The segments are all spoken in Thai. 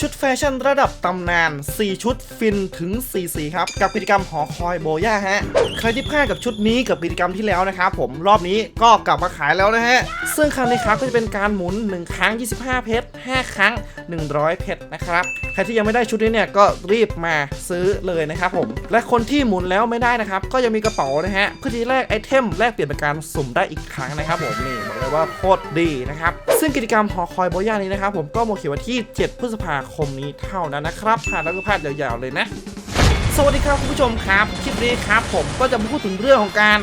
ชุดแฟชั่นระดับตำนาน 4 ชุดฟินถึง 4 สีครับ กับกิจกรรมหอคอยโบย่าฮะ ใครที่พลาดกับชุดนี้กับกิจกรรมที่แล้วนะครับผมรอบนี้ก็กลับมาขายแล้วนะฮะ ซึ่งครั้งนี้ครับก็จะเป็นการหมุน 1 ครั้ง 25 เพชร 5 ครั้ง 100 เพชรนะครับ ใครที่ยังไม่ได้ชุดนี้เนี่ยก็รีบมาซื้อเลยนะครับผม และคนที่หมุนแล้วไม่ได้นะครับ ก็ยังมีกระเป๋านะฮะเพื่อที่แลกไอเทมแลกเปลี่ยนเป็นการสุ่มได้อีกครั้งนะครับผมนี่บอกเลยว่าโคตรดีนะครับซึ่งกิจกรรมหอคอยโบย่านี้นะครับผมก็โมเขียนวันที่ 7 พฤษภาคมนี้เท่านั้นนะครับพลาดแล้วก็พลาดยาวๆเลยนะสวัสดีครับคุณผู้ชมครับ คลิปนี้ครับผมก็จะมาพูดถึงเรื่องของการ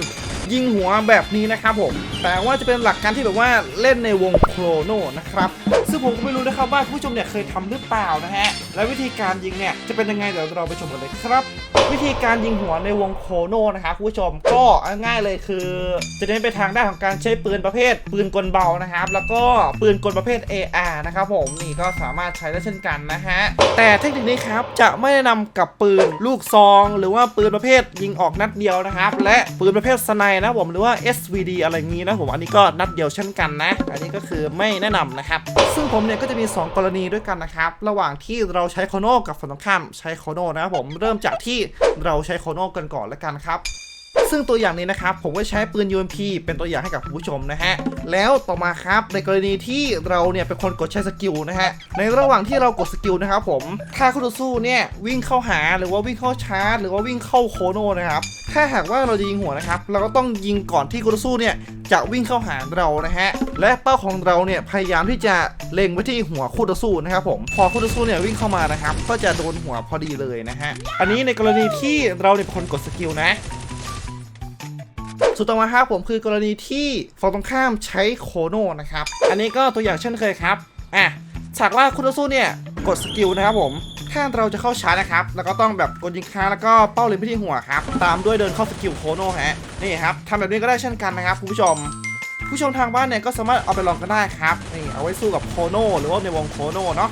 ยิงหัวแบบนี้นะครับผม แต่ว่าจะเป็นหลักการที่แบบว่าเล่นในวงโครโนนะครับ ซึ่งผมก็ไม่รู้นะครับว่าผู้ชมเนี่ยเคยทำหรือเปล่านะฮะ และวิธีการยิงเนี่ยจะเป็นยังไงเดี๋ยวเราไปชมกันเลยครับ วิธีการยิงหัวในวงโครโนนะครับคุณผู้ชมก็ง่ายเลยคือ จะเน้นไปทางด้านของการใช้ปืนประเภท ปืนกลเบานะครับ แล้วก็ปืนกลประเภท AR นะครับผมนี่ก็สามารถใช้ได้เช่นกันนะฮะแต่เทคนิคนี้ครับจะไม่แนะนำกับปืนลูกซอง หรือว่าปืนประเภทยิงออกนัดเดียวนะครับ และปืนประเภทสไนนะผมหรือว่า SVD อะไรงนี้นะผมอันนี้ก็นัดเดียวเช่นกันนะ อันนี้ก็คือไม่แนะนำนะครับ ซึ่งผมเนี่ยก็จะมี 2 กรณีด้วยกันนะครับ ระหว่างที่เราใช้โคโนกับฝั่งตรงข้ามใช้โคโนนะครับผมเริ่มจากที่เราใช้โคโนกันก่อนแล้วกันครับซึ่งตัวอย่างนี้นะครับ ผมก็ใช้ปืน UMP เป็นตัวอย่างให้กับผู้ชมนะฮะ แล้วต่อมาครับในกรณีที่เราเนี่ยเป็นคนกดใช้สกิลนะฮะ ในระหว่างที่เรากดสกิลนะครับผมถ้าคู่ต่อสู้เนี่ยวิ่งเข้าหาหรือว่าวิ่งเข้าชาร์จ หรือว่าวิ่งเข้าโคโนนะครับ ถ้าหากว่าเราจะยิงหัวนะครับ เราก็ต้องยิงก่อนที่คู่ต่อสู้เนี่ยจะวิ่งเข้าหาเรานะฮะ และเป้าของเราเนี่ยพยายามที่จะเล็งไปที่หัวคู่ต่อสู้นะครับผม พอคู่ต่อสู้เนี่ยวิ่งเข้ามานะครับ ก็จะโดนหัวพอดีเลยนะฮะ อันนี้ในกรณีที่เราเนี่ยเป็นคนกดสกิลนะสุดต่อมาครับผมคือกรณีที่ฝั่งตรงข้ามใช้โคโนนะครับ อันนี้ก็ตัวอย่างเช่นเคยครับ อะฉากว่าคุณต่อสู้เนี่ยกดสกิลนะครับผม ถ้าเราจะเข้าชาร์จนะครับ แล้วก็ต้องแบบกดยิงค้างแล้วก็เป้าเล็งไปที่หัวครับ ตามด้วยเดินเข้าสกิลโคโนฮะ นี่ครับทำแบบนี้ก็ได้เช่นกันนะครับคุณผู้ชม ผู้ชมทางบ้านเนี่ยก็สามารถเอาไปลองกันได้ครับ นี่เอาไว้สู้กับโคโนหรือว่าในวงโคโนเนาะ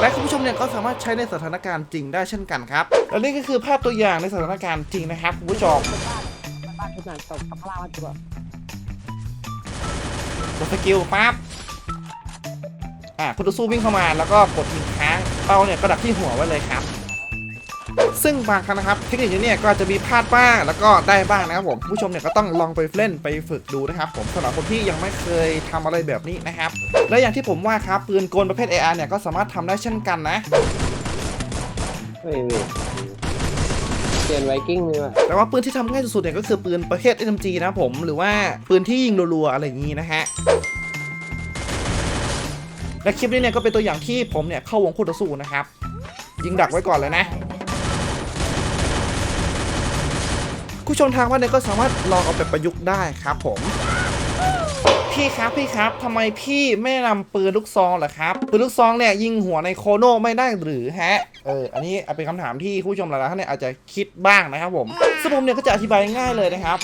และคุณผู้ชมเนี่ยก็สามารถใช้ในสถานการณ์จริงได้เช่นกันครับ และนี่ก็คือภาพตัวอย่างในสถานการณ์จริงนะครับคุณผู้ชมบ้านทุกอย่างตกข้างล่างมาดีกดสกิลปั๊บอ่าคุณต่อสู้วิ่งเข้ามาแล้วก็กดยิงค้าง เป้าเนี่ยก็ดักที่หัวไว้เลยครับ ซึ่งบางครั้งนะครับเทคนิคนี้เนี่ยก็อาจจะมีพลาดบ้างแล้วก็ได้บ้างนะครับผมผู้ชมเนี่ยก็ต้องลองไปเล่นไปฝึกดูนะครับ ผมสำหรับคนที่ยังไม่เคยทำอะไรแบบนี้นะครับ และอย่างที่ผมว่าครับปืนกลประเภท AR เนี่ยก็สามารถทำได้เช่นกันนะเฮ้ยเว้ยเปลี่ยนไวกิ้งเลยว่ะแต่ว่าปืนที่ทำง่ายสุดๆเนี่ยก็คือปืนประเภท SMG นะครับผมหรือว่าปืนที่ยิงรัวๆอะไรอย่างนี้นะฮะ และคลิปนี้เนี่ยก็เป็นตัวอย่างที่ผมเนี่ยเข้าวงคู่ต่อสู้นะครับ ยิงดักไว้ก่อนเลยนะผู้ชมทางบ้านเนี่ยก็สามารถลองเอาไปประยุกต์ได้ครับผม พี่ครับพี่ครับทำไมพี่ไม่นำปืนลูกซองเหรอครับปืนลูกซองเนี่ยยิงหัวในโคโน่ไม่ได้หรือฮะเอออันนี้เป็นคำถามที่ผู้ชมหลายๆท่านเนี่ยอาจจะคิดบ้างนะครับผมซึ่งผมเนี่ยก็จะอธิบายง่ายเลยนะครับ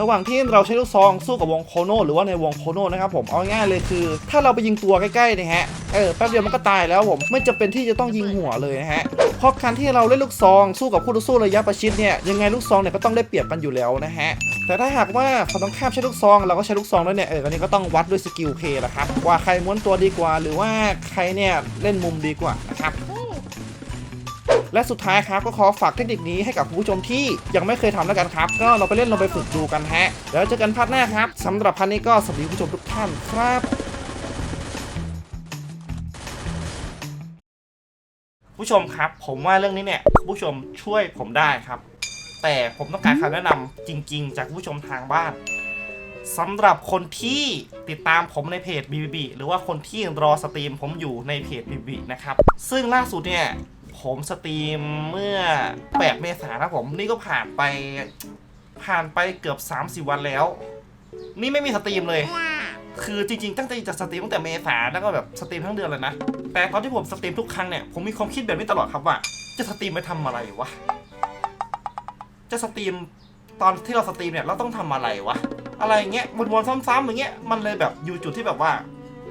ระหว่างที่เราใช้ลูกซองสู้กับวงโคโน่หรือว่าในวงโคโน่นะครับผมเอาง่ายๆเลยคือ ถ้าเราไปยิงตัวใกล้ๆนะฮะเออแป๊บเดียวมันก็ตายแล้วผมไม่จำเป็นที่จะต้องยิงหัวเลยนะฮะเพราะการที่เราเล่นลูกซองสู้กับคู่ต่อสู้ระยะประชิดเนี่ยยังไงลูกซองเนี่ยก็ต้องได้เปรียบกันอยู่แล้วนะฮะแต่ถ้าหากว่าฝั่งตรงข้ามใช้ลูกซองเราก็ใช้ลูกซองแล้วเนี่ยเอออันนี้ก็ต้องวัดด้วยสกิลเพลย์ละครับว่าใครม้วนตัวดีกว่า หรือว่าใครเนี่ยเล่นมุมดีกว่านะครับและสุดท้ายครับก็ขอฝากเทคนิคนี้ให้กับผู้ชมที่ยังไม่เคยทำแล้วกันครับ ก็เราไปเล่นเราไปฝึกดูกันฮะแล้วเจอกันพาร์ทหน้าครับสำหรับพันนี้ก็สวัสดีผู้ชมทุกท่านครับผู้ชมครับ ผมว่าเรื่องนี้เนี่ยผู้ชมช่วยผมได้ครับ แต่ผมต้องการคำแนะนำจริง ๆ จากผู้ชมทางบ้าน สำหรับคนที่ติดตามผมในเพจ BBB หรือว่าคนที่รอสตรีมผมอยู่ในเพจ BBB นะครับ ซึ่งล่าสุดเนี่ยผมสตรีมเมื่อ 8 เมษายนครับผม นี่ก็ผ่านไปผ่านไปเกือบ 30 วันแล้ว นี่ไม่มีสตรีมเลย คือจริงๆ ตั้งใจจะสตรีมตั้งแต่เมษาแล้วก็แบบสตรีมทั้งเดือนเลยนะ แต่ตอนที่ผมสตรีมทุกครั้งเนี่ย ผมมีความคิดแบบนี้ตลอดครับว่า จะสตรีมไปทำอะไรวะ จะสตรีมตอนที่เราสตรีมเนี่ยเราต้องทำอะไรวะ อะไรเงี้ยวนๆซ้ำๆอย่างเงี้ยมันเลยแบบอยู่จุดที่แบบว่า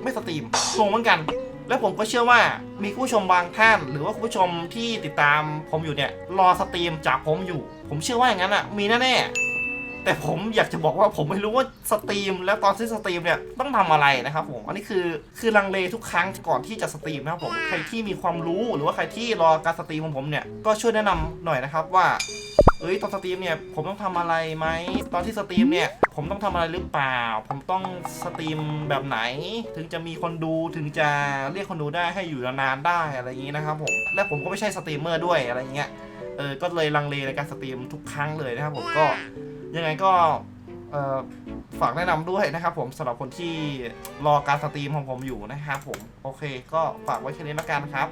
ไม่สตรีมงงเหมือนกัน และผมก็เชื่อว่ามีผู้ชมบางท่าน หรือว่าผู้ชมที่ติดตามผมอยู่เนี่ยรอสตรีมจากผมอยู่ ผมเชื่อว่าอย่างนั้นอะมีแน่ๆแต่ผมอยากจะบอกว่าผมไม่รู้ว่าสตรีม แล้วตอนที่สตรีมเนี่ยต้องทำอะไรนะครับผมอันนี้คือคือลังเลทุกครั้งก่อนที่จะสตรีมนะครับผมใครที่มีความรู้หรือว่าใครที่รอการสตรีมของผมเนี่ยก็ช่วยแนะนำหน่อยนะครับว่าเอ้ยตอนสตรีมเนี่ยผมต้องทำอะไรไหมตอนที่สตรีมเนี่ย ผมต้องทำอะไรหรือเปล่า ผมต้องสตรีมแบบไหน ถึงจะมีคนดูถึงจะเรียกคนดูได้ให้อยู่นานๆได้อะไรอย่างนี้นะครับผม และผมก็ไม่ใช่สตรีมเมอร์ด้วยอะไรอย่างเงี้ย เออ ก็เลยลังเลในการสตรีมทุกครั้งเลยนะครับผมก็ยังไงก็เออฝากแนะนำด้วยนะครับผมสำหรับคนที่รอการสตรีมของผมอยู่นะครับผม โอเค ก็ฝากไว้แค่นี้แล้วกันครับ